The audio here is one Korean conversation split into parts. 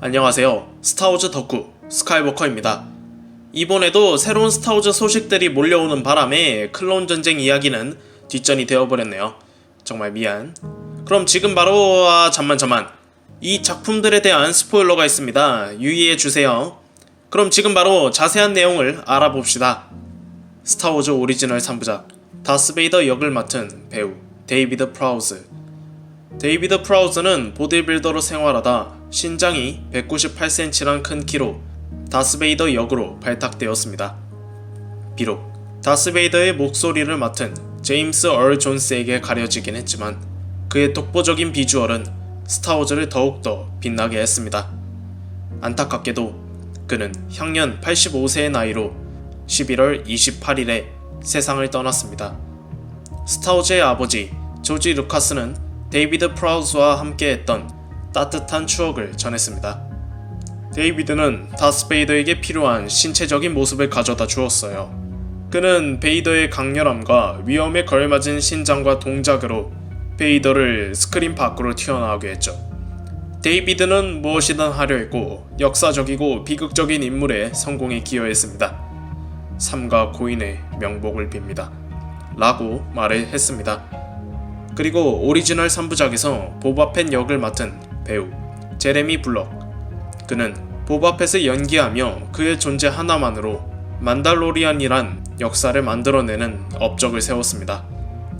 안녕하세요. 스타워즈 덕후 스카이워커입니다. 이번에도 새로운 스타워즈 소식들이 몰려오는 바람에 클론 전쟁 이야기는 뒷전이 되어버렸네요. 정말 미안. 그럼 지금 바로 아 잠만 잠만. 이 작품들에 대한 스포일러가 있습니다. 유의해 주세요. 그럼 지금 바로 자세한 내용을 알아봅시다. 스타워즈 오리지널 3부작 다스베이더 역을 맡은 배우 데이비드 프라우즈 데이비드 프라우즈는 보디빌더로 생활하다 신장이 198cm란 큰 키로 다스베이더 역으로 발탁되었습니다. 비록 다스베이더의 목소리를 맡은 제임스 얼 존스에게 가려지긴 했지만 그의 독보적인 비주얼은 스타워즈를 더욱더 빛나게 했습니다. 안타깝게도 그는 향년 85세의 나이로 11월 28일에 세상을 떠났습니다. 스타워즈의 아버지 조지 루카스는 데이비드 프라우스와 함께했던 따뜻한 추억을 전했습니다. 데이비드는 다스베이더에게 필요한 신체적인 모습을 가져다 주었어요. 그는 베이더의 강렬함과 위험에 걸맞은 신장과 동작으로 베이더를 스크린 밖으로 튀어나오게 했죠. 데이비드는 무엇이든 하려 했고 역사적이고 비극적인 인물에 성공에 기여했습니다. 삼가 고인의 명복을 빕니다. 라고 말을 했습니다. 그리고 오리지널 3부작에서 보바펫 역을 맡은 배우 제레미 블럭 그는 보바펫을 연기하며 그의 존재 하나만으로 만달로리안이란 역사를 만들어내는 업적을 세웠습니다.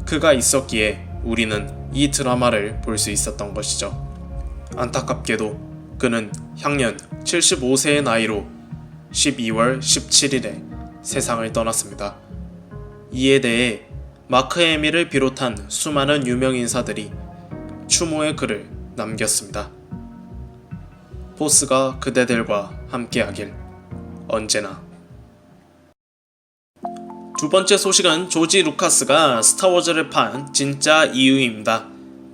그가 있었기에 우리는 이 드라마를 볼 수 있었던 것이죠. 안타깝게도 그는 향년 75세의 나이로 12월 17일에 세상을 떠났습니다. 이에 대해 마크 에밀을 비롯한 수많은 유명 인사들이 추모의 글을 남겼습니다. 보스가 그대들과 함께하길 언제나. 두 번째 소식은 조지 루카스가 스타워즈를 판 진짜 이유입니다.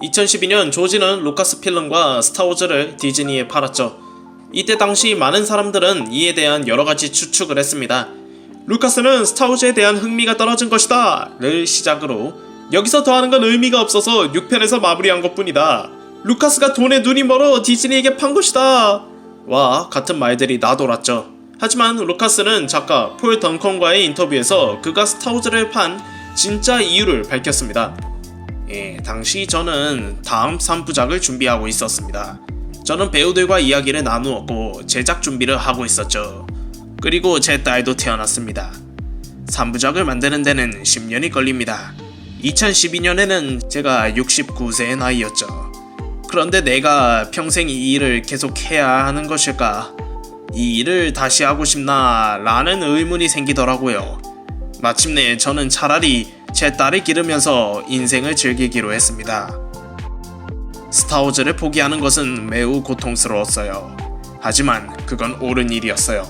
2012년 조지는 루카스 필름과 스타워즈를 디즈니에 팔았죠. 이때 당시 많은 사람들은 이에 대한 여러 가지 추측을 했습니다. 루카스는 스타워즈에 대한 흥미가 떨어진 것이다. 를 시작으로 여기서 더하는 건 의미가 없어서 6편에서 마무리한 것 뿐이다. 루카스가 돈에 눈이 멀어 디즈니에게 판 것이다. 와 같은 말들이 나돌았죠. 하지만 루카스는 작가 폴 덩컨과의 인터뷰에서 그가 스타워즈를 판 진짜 이유를 밝혔습니다. 예, 당시 저는 다음 3부작을 준비하고 있었습니다. 저는 배우들과 이야기를 나누었고 제작 준비를 하고 있었죠. 그리고 제 딸도 태어났습니다. 3부작을 만드는 데는 10년이 걸립니다. 2012년에는 제가 69세의 나이였죠. 그런데 내가 평생 이 일을 계속 해야 하는 것일까? 이 일을 다시 하고 싶나? 라는 의문이 생기더라고요. 마침내 저는 차라리 제 딸을 기르면서 인생을 즐기기로 했습니다. 스타워즈를 포기하는 것은 매우 고통스러웠어요. 하지만 그건 옳은 일이었어요.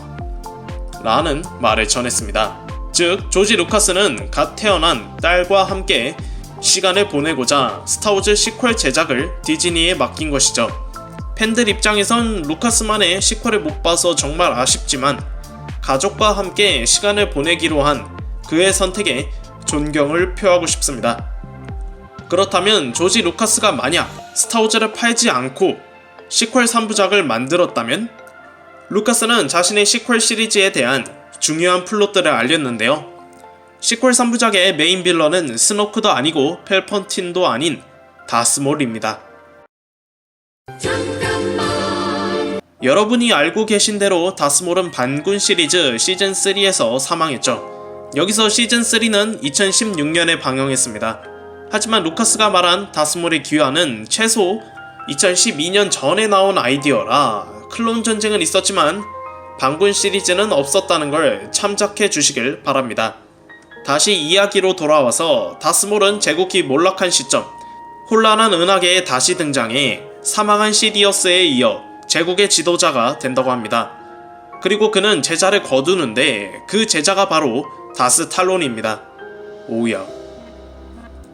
라는 말을 전했습니다. 즉, 조지 루카스는 갓 태어난 딸과 함께 시간을 보내고자 스타워즈 시퀄 제작을 디즈니에 맡긴 것이죠. 팬들 입장에선 루카스만의 시퀄을 못 봐서 정말 아쉽지만 가족과 함께 시간을 보내기로 한 그의 선택에 존경을 표하고 싶습니다. 그렇다면 조지 루카스가 만약 스타워즈를 팔지 않고 시퀄 3부작을 만들었다면 루카스는 자신의 시퀄 시리즈에 대한 중요한 플롯들을 알렸는데요. 시퀄 3부작의 메인 빌런은 스노크도 아니고 펠펀틴도 아닌 다스몰입니다. 여러분이 알고 계신 대로 다스몰은 반군 시리즈 시즌 3에서 사망했죠. 여기서 시즌 3는 2016년에 방영했습니다. 하지만 루카스가 말한 다스몰의 귀환은 최소 2012년 전에 나온 아이디어라 클론 전쟁은 있었지만 반군 시리즈는 없었다는 걸 참작해 주시길 바랍니다. 다시 이야기로 돌아와서 다스몰은 제국이 몰락한 시점 혼란한 은하계에 다시 등장해 사망한 시디어스에 이어 제국의 지도자가 된다고 합니다. 그리고 그는 제자를 거두는데 그 제자가 바로 다스 탈론입니다. 오야.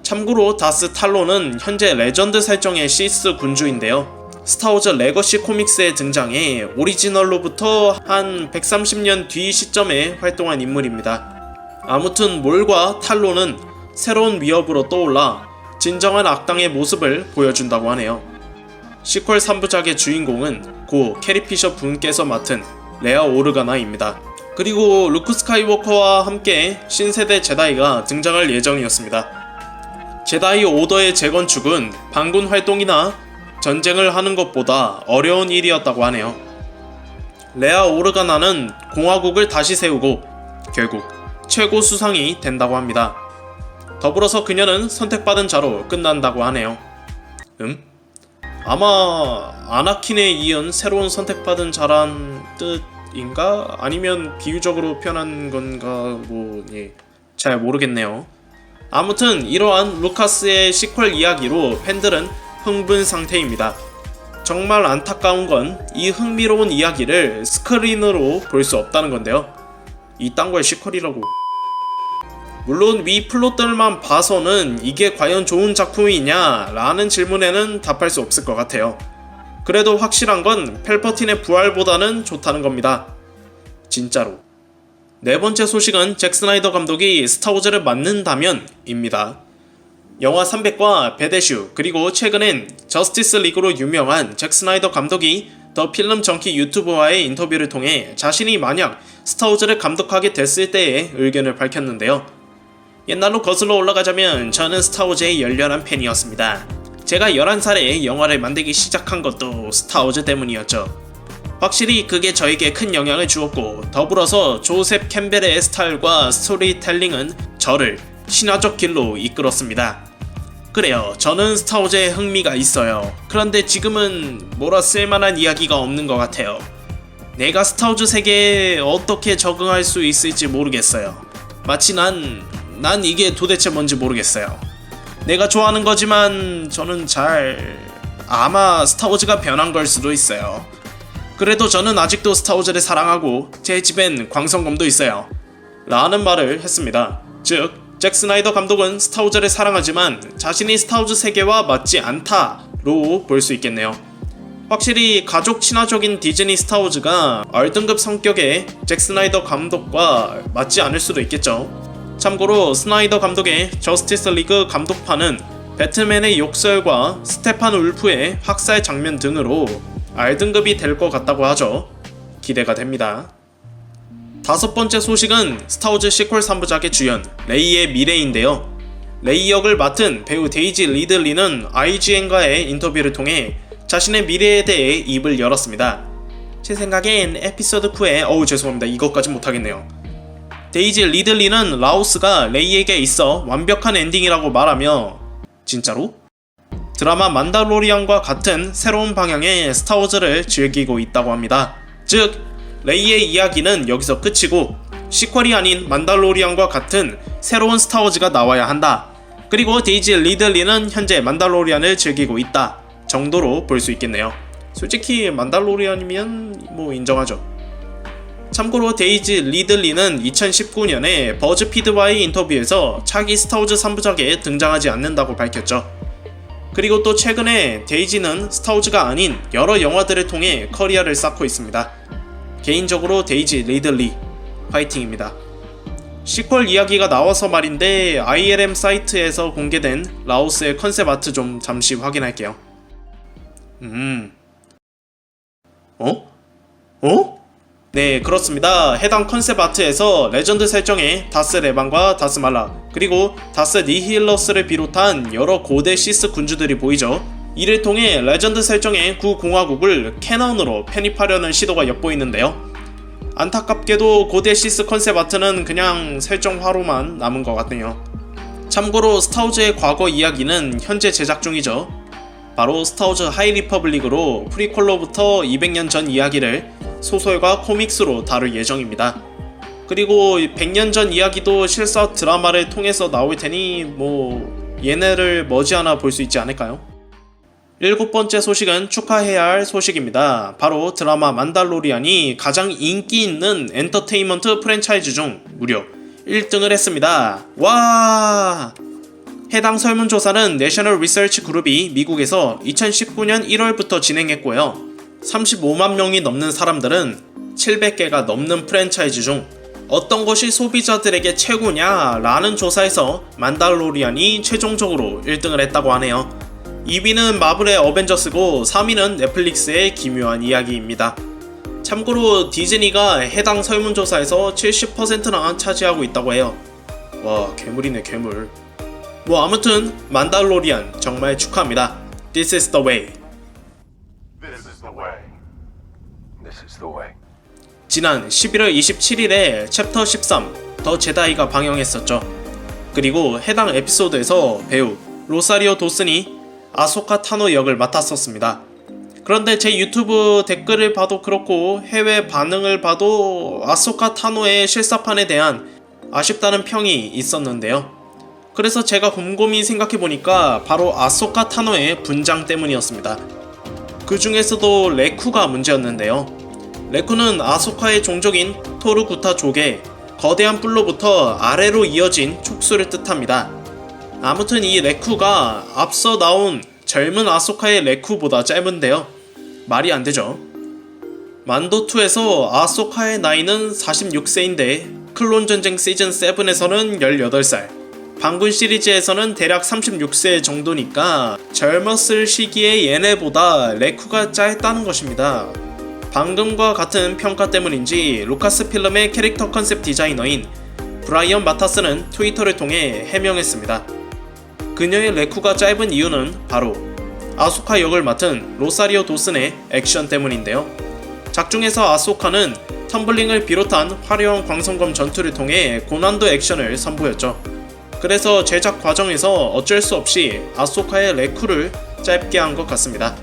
참고로 다스 탈론은 현재 레전드 설정의 시스 군주인데요. 스타워즈 레거시 코믹스에 등장해 오리지널로부터 한 130년 뒤 시점에 활동한 인물입니다. 아무튼 몰과 탈론은 새로운 위협으로 떠올라 진정한 악당의 모습을 보여준다고 하네요. 시퀄 3부작의 주인공은 고 캐리 피셔 분께서 맡은 레아 오르가나입니다. 그리고 루크 스카이워커와 함께 신세대 제다이가 등장할 예정이었습니다. 제다이 오더의 재건축은 반군 활동이나 전쟁을 하는 것보다 어려운 일이었다고 하네요. 레아 오르가나는 공화국을 다시 세우고 결국 최고 수상이 된다고 합니다. 더불어서 그녀는 선택받은 자로 끝난다고 하네요. 음? 아마 아나킨에 이은 새로운 선택받은 자란 뜻인가? 아니면 비유적으로 표현한 건가? 뭐, 예. 잘 모르겠네요. 아무튼 이러한 루카스의 시퀄 이야기로 팬들은 흥분 상태입니다. 정말 안타까운 건 이 흥미로운 이야기를 스크린으로 볼 수 없다는 건데요. 이딴 거에 시퀄이라고. 물론 위 플롯들만 봐서는 이게 과연 좋은 작품이냐 라는 질문에는 답할 수 없을 것 같아요. 그래도 확실한 건 펠퍼틴의 부활보다는 좋다는 겁니다. 진짜로. 네 번째 소식은 잭 스나이더 감독이 스타워즈를 맡는다면입니다. 영화 300과 베데슈 그리고 최근엔 저스티스 리그로 유명한 잭 스나이더 감독이 더 필름 정키 유튜브와의 인터뷰를 통해 자신이 만약 스타워즈를 감독하게 됐을 때의 의견을 밝혔는데요. 옛날로 거슬러 올라가자면 저는 스타워즈의 열렬한 팬이었습니다. 제가 11살에 영화를 만들기 시작한 것도 스타워즈 때문이었죠. 확실히 그게 저에게 큰 영향을 주었고 더불어서 조셉 캠벨의 스타일과 스토리텔링은 저를 신화적 길로 이끌었습니다. 그래요. 저는 스타워즈에 흥미가 있어요. 그런데 지금은 뭐라 쓸만한 이야기가 없는 것 같아요. 내가 스타워즈 세계에 어떻게 적응할 수 있을지 모르겠어요. 마치 난, 난 이게 도대체 뭔지 모르겠어요. 내가 좋아하는 거지만 저는 잘 아마 스타워즈가 변한 걸 수도 있어요. 그래도 저는 아직도 스타워즈를 사랑하고 제 집엔 광선검도 있어요. 라는 말을 했습니다. 즉, 잭 스나이더 감독은 스타워즈를 사랑하지만 자신이 스타워즈 세계와 맞지 않다로 볼 수 있겠네요. 확실히 가족 친화적인 디즈니 스타워즈가 얼등급 성격의 잭 스나이더 감독과 맞지 않을 수도 있겠죠. 참고로 스나이더 감독의 저스티스 리그 감독판은 배트맨의 욕설과 스테판 울프의 학살 장면 등으로 R등급이 될 것 같다고 하죠. 기대가 됩니다. 다섯 번째 소식은 스타워즈 시퀄 3부작의 주연 레이의 미래인데요. 레이 역을 맡은 배우 데이지 리들리는 IGN과의 인터뷰를 통해 자신의 미래에 대해 입을 열었습니다. 제 생각엔 에피소드 9에 어우 죄송합니다 이것까지 못하겠네요. 데이지 리들리는 라오스가 레이에게 있어 완벽한 엔딩이라고 말하며 진짜로? 드라마 만달로리안과 같은 새로운 방향의 스타워즈를 즐기고 있다고 합니다. 즉 레이의 이야기는 여기서 끝이고 시퀄이 아닌 만달로리안과 같은 새로운 스타워즈가 나와야 한다. 그리고 데이지 리들리는 현재 만달로리안을 즐기고 있다 정도로 볼 수 있겠네요. 솔직히 만달로리안이면 뭐 인정하죠. 참고로 데이지 리들리는 2019년에 버즈피드와의 인터뷰에서 차기 스타워즈 3부작에 등장하지 않는다고 밝혔죠. 그리고 또 최근에 데이지는 스타워즈가 아닌 여러 영화들을 통해 커리어를 쌓고 있습니다. 개인적으로 데이지 리들리 파이팅입니다. 시퀄 이야기가 나와서 말인데 ILM 사이트에서 공개된 라오스의 컨셉 아트 좀 잠시 확인할게요. 음. 어? 어? 네, 그렇습니다. 해당 컨셉 아트에서 레전드 설정에 다스 레반과 다스 말라, 그리고 다스 니힐러스를 비롯한 여러 고대 시스 군주들이 보이죠. 이를 통해 레전드 설정의 구 공화국을 캐논으로 편입하려는 시도가 엿보이는데요. 안타깝게도 고대 시스 컨셉 아트는 그냥 설정화로만 남은 것 같네요. 참고로 스타워즈의 과거 이야기는 현재 제작 중이죠. 바로 스타워즈 하이 리퍼블릭으로 프리퀄로부터 200년 전 이야기를 소설과 코믹스로 다룰 예정입니다. 그리고 100년 전 이야기도 실사 드라마를 통해서 나올 테니 뭐 얘네를 머지않아 볼 수 있지 않을까요? 일곱 번째 소식은 축하해야 할 소식입니다. 바로 드라마 만달로리안이 가장 인기 있는 엔터테인먼트 프랜차이즈 중 무려 1등을 했습니다. 와! 해당 설문조사는 내셔널 리서치 그룹이 미국에서 2019년 1월부터 진행했고요. 35만 명이 넘는 사람들은 700개가 넘는 프랜차이즈 중 어떤 것이 소비자들에게 최고냐 라는 조사에서 만달로리안이 최종적으로 1등을 했다고 하네요. 2위는 마블의 어벤져스고 3위는 넷플릭스의 기묘한 이야기입니다. 참고로 디즈니가 해당 설문조사에서 70%나 차지하고 있다고 해요. 와 괴물이네 괴물. 뭐 아무튼 만달로리안 정말 축하합니다. This is the way. This is the way. This is the way. 지난 11월 27일에 챕터 13, 더 제다이가 방영했었죠. 그리고 해당 에피소드에서 배우 로사리오 도슨이 아소카 타노 역을 맡았었습니다. 그런데 제 유튜브 댓글을 봐도 그렇고 해외 반응을 봐도 아소카 타노의 실사판에 대한 아쉽다는 평이 있었는데요. 그래서 제가 곰곰이 생각해보니까 바로 아소카 타노의 분장 때문이었습니다. 그 중에서도 레쿠가 문제였는데요. 레쿠는 아소카의 종족인 토르구타 족의 거대한 뿔로부터 아래로 이어진 촉수를 뜻합니다. 아무튼 이 레쿠가 앞서 나온 젊은 아소카의 레쿠보다 짧은데요. 말이 안 되죠. 만도2에서 아소카의 나이는 46세인데 클론 전쟁 시즌 7에서는 18살. 방군 시리즈에서는 대략 36세 정도니까 젊었을 시기에 얘네보다 레쿠가 짧다는 것입니다. 방금과 같은 평가 때문인지 루카스 필름의 캐릭터 컨셉 디자이너인 브라이언 마타스는 트위터를 통해 해명했습니다. 그녀의 레쿠가 짧은 이유는 바로 아소카 역을 맡은 로사리오 도슨의 액션 때문인데요. 작중에서 아소카는 텀블링을 비롯한 화려한 광선검 전투를 통해 고난도 액션을 선보였죠. 그래서 제작 과정에서 어쩔 수 없이 아소카의 레쿠를 짧게 한 것 같습니다.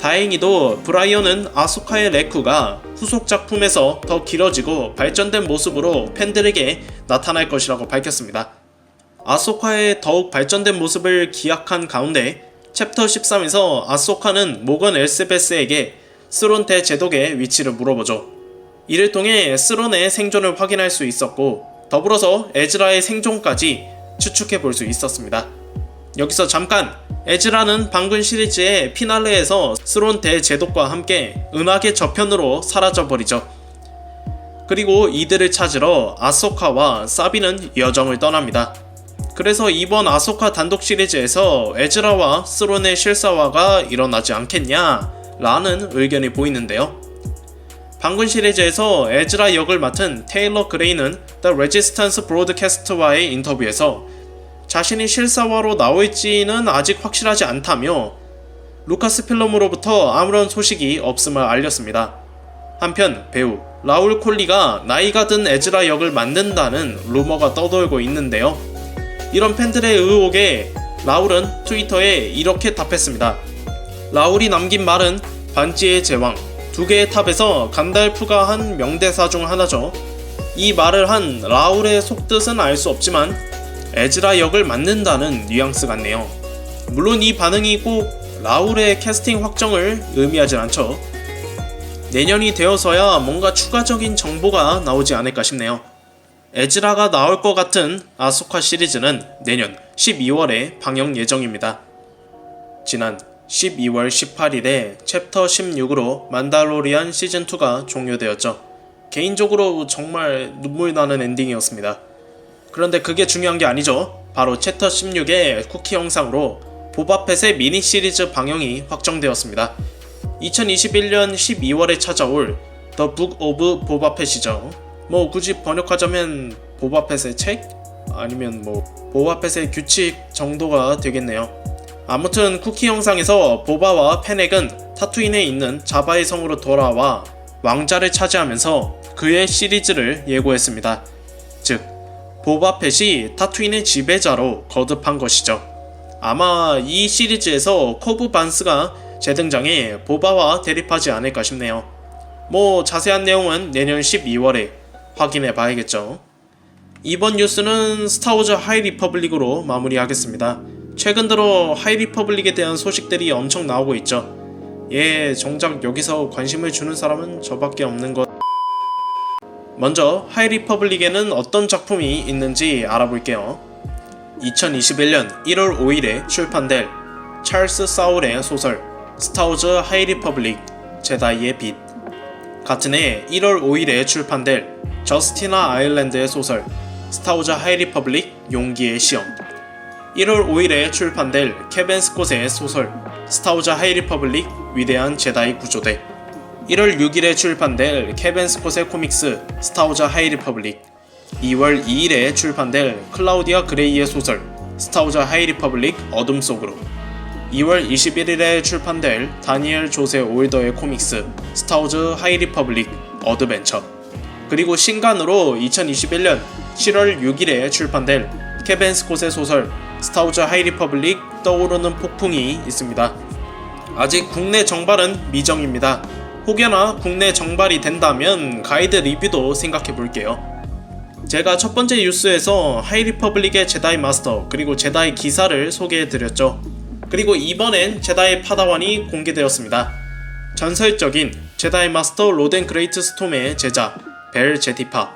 다행히도 브라이언은 아소카의 레쿠가 후속 작품에서 더 길어지고 발전된 모습으로 팬들에게 나타날 것이라고 밝혔습니다. 아소카의 더욱 발전된 모습을 기약한 가운데 챕터 13에서 아소카는 모건 엘스베스에게 스론테 제독의 위치를 물어보죠. 이를 통해 스론의 생존을 확인할 수 있었고 더불어서 에즈라의 생존까지 추측해 볼 수 있었습니다. 여기서 잠깐 에즈라는 방금 시리즈의 피날레에서 스론테 제독과 함께 은하계 저편으로 사라져 버리죠. 그리고 이들을 찾으러 아소카와 사비는 여정을 떠납니다. 그래서 이번 아소카 단독 시리즈에서 에즈라와 스론의 실사화가 일어나지 않겠냐 라는 의견이 보이는데요. 방금 시리즈에서 에즈라 역을 맡은 테일러 그레이는 The Resistance 브로드캐스트와의 인터뷰에서 자신이 실사화로 나올지는 아직 확실하지 않다며 루카스 필름으로부터 아무런 소식이 없음을 알렸습니다. 한편 배우 라울 콜리가 나이가 든 에즈라 역을 만든다는 루머가 떠돌고 있는데요. 이런 팬들의 의혹에 라울은 트위터에 이렇게 답했습니다. 라울이 남긴 말은 반지의 제왕, 두 개의 탑에서 간달프가 한 명대사 중 하나죠. 이 말을 한 라울의 속뜻은 알 수 없지만 에즈라 역을 맡는다는 뉘앙스 같네요. 물론 이 반응이 꼭 라울의 캐스팅 확정을 의미하진 않죠. 내년이 되어서야 뭔가 추가적인 정보가 나오지 않을까 싶네요. 에즈라가 나올 것 같은 아소카 시리즈는 내년 12월에 방영 예정입니다. 지난 12월 18일에 챕터 16으로 만달로리안 시즌2가 종료되었죠. 개인적으로 정말 눈물 나는 엔딩이었습니다. 그런데 그게 중요한 게 아니죠. 바로 챕터 16의 쿠키 영상으로 보바펫의 미니 시리즈 방영이 확정되었습니다. 2021년 12월에 찾아올 The Book of 보바펫이죠. 뭐 굳이 번역하자면 보바펫의 책? 아니면 뭐 보바펫의 규칙 정도가 되겠네요. 아무튼 쿠키 영상에서 보바와 페넥은 타투인에 있는 자바의 성으로 돌아와 왕자를 차지하면서 그의 시리즈를 예고했습니다. 즉, 보바펫이 타투인의 지배자로 거듭한 것이죠. 아마 이 시리즈에서 코브 반스가 재등장해 보바와 대립하지 않을까 싶네요. 뭐 자세한 내용은 내년 12월에 확인해 봐야겠죠. 이번 뉴스는 스타워즈 하이 리퍼블릭으로 마무리하겠습니다. 최근 들어 하이 리퍼블릭에 대한 소식들이 엄청 나오고 있죠. 예, 정작 여기서 관심을 주는 사람은 저밖에 없는 것. 먼저 하이 리퍼블릭에는 어떤 작품이 있는지 알아볼게요. 2021년 1월 5일에 출판될 찰스 사울의 소설 스타워즈 하이 리퍼블릭 제다이의 빛 같은 해 1월 5일에 출판될 저스티나 아일랜드의 소설 스타워즈 하이 리퍼블릭 용기의 시험. 1월 5일에 출판될 케벤 스콧의 소설 스타우즈 하이 리퍼블릭 위대한 제다이 구조대. 1월 6일에 출판될 케벤 스콧의 코믹스 스타우즈 하이 리퍼블릭. 2월 2일에 출판될 클라우디아 그레이의 소설 스타우즈 하이 리퍼블릭 어둠 속으로 2월 21일에 출판될 다니엘 조세 올더의 코믹스 스타우즈 하이 리퍼블릭 어드벤처 그리고 신간으로 2021년 7월 6일에 출판될 케벤 스콧의 소설 스타우즈 하이 리퍼블릭 떠오르는 폭풍이 있습니다. 아직 국내 정발은 미정입니다. 혹여나 국내 정발이 된다면 가이드 리뷰도 생각해 볼게요. 제가 첫 번째 뉴스에서 하이 리퍼블릭의 제다이 마스터 그리고 제다이 기사를 소개해 드렸죠. 그리고 이번엔 제다이 파다완이 공개되었습니다. 전설적인 제다이 마스터 로덴 그레이트 스톰의 제자 벨 제티파.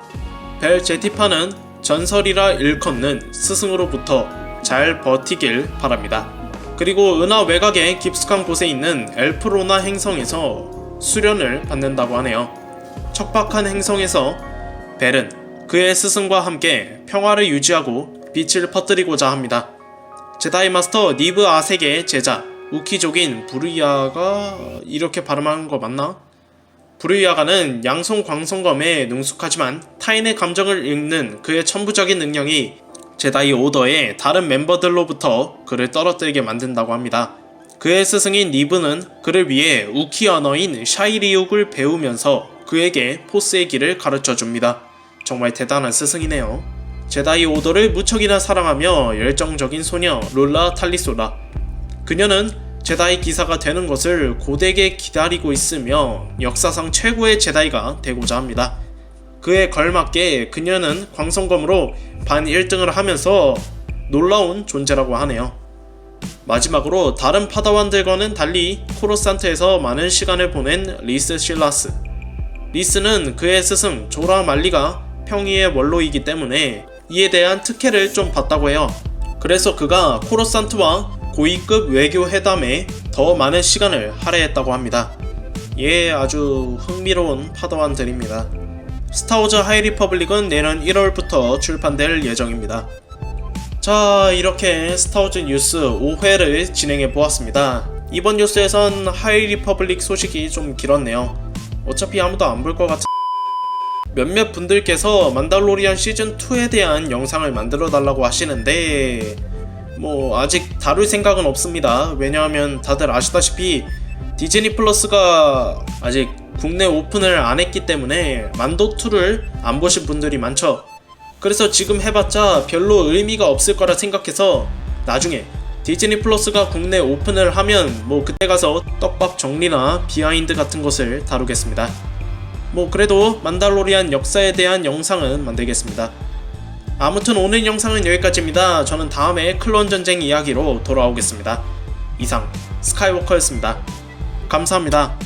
벨 제티파는 전설이라 일컫는 스승으로부터 잘 버티길 바랍니다. 그리고 은하 외곽의 깊숙한 곳에 있는 엘프로나 행성에서 수련을 받는다고 하네요. 척박한 행성에서 벨은 그의 스승과 함께 평화를 유지하고 빛을 퍼뜨리고자 합니다. 제다이 마스터 니브 아색의 제자 우키족인 부르이아가 이렇게 발음하는 거 맞나? 부르이아가는 양손 광선검에 능숙하지만 타인의 감정을 읽는 그의 천부적인 능력이 제다이 오더의 다른 멤버들로부터 그를 떨어뜨리게 만든다고 합니다. 그의 스승인 니브는 그를 위해 우키 언어인 샤이리욱을 배우면서 그에게 포스의 길을 가르쳐 줍니다. 정말 대단한 스승이네요. 제다이 오더를 무척이나 사랑하며 열정적인 소녀 롤라 탈리소라. 그녀는 제다이 기사가 되는 것을 고되게 기다리고 있으며 역사상 최고의 제다이가 되고자 합니다. 그에 걸맞게 그녀는 광선검으로 반 1등을 하면서 놀라운 존재라고 하네요. 마지막으로 다른 파다완들과는 달리 코로산트에서 많은 시간을 보낸 리스 실라스. 리스는 그의 스승 조라 말리가 평의의 원로이기 때문에 이에 대한 특혜를 좀 받다고 해요. 그래서 그가 코로산트와 고위급 외교 회담에 더 많은 시간을 할애했다고 합니다. 예, 아주 흥미로운 파다완들입니다. 스타워즈 하이 리퍼블릭은 내년 1월부터 출판될 예정입니다. 자, 이렇게 스타워즈 뉴스 5회를 진행해 보았습니다. 이번 뉴스에선 하이 리퍼블릭 소식이 좀 길었네요. 어차피 아무도 안 볼 것 같은 몇몇 분들께서 만달로리안 시즌 2에 대한 영상을 만들어 달라고 하시는데 뭐 아직 다룰 생각은 없습니다. 왜냐하면 다들 아시다시피 디즈니 플러스가 아직 국내 오픈을 안 했기 때문에 만도 2를 안 보신 분들이 많죠. 그래서 지금 해봤자 별로 의미가 없을 거라 생각해서 나중에 디즈니 플러스가 국내 오픈을 하면 뭐 그때 가서 떡밥 정리나 비하인드 같은 것을 다루겠습니다. 뭐 그래도 만달로리안 역사에 대한 영상은 만들겠습니다. 아무튼 오늘 영상은 여기까지입니다. 저는 다음에 클론 전쟁 이야기로 돌아오겠습니다. 이상 스카이워커였습니다. 감사합니다.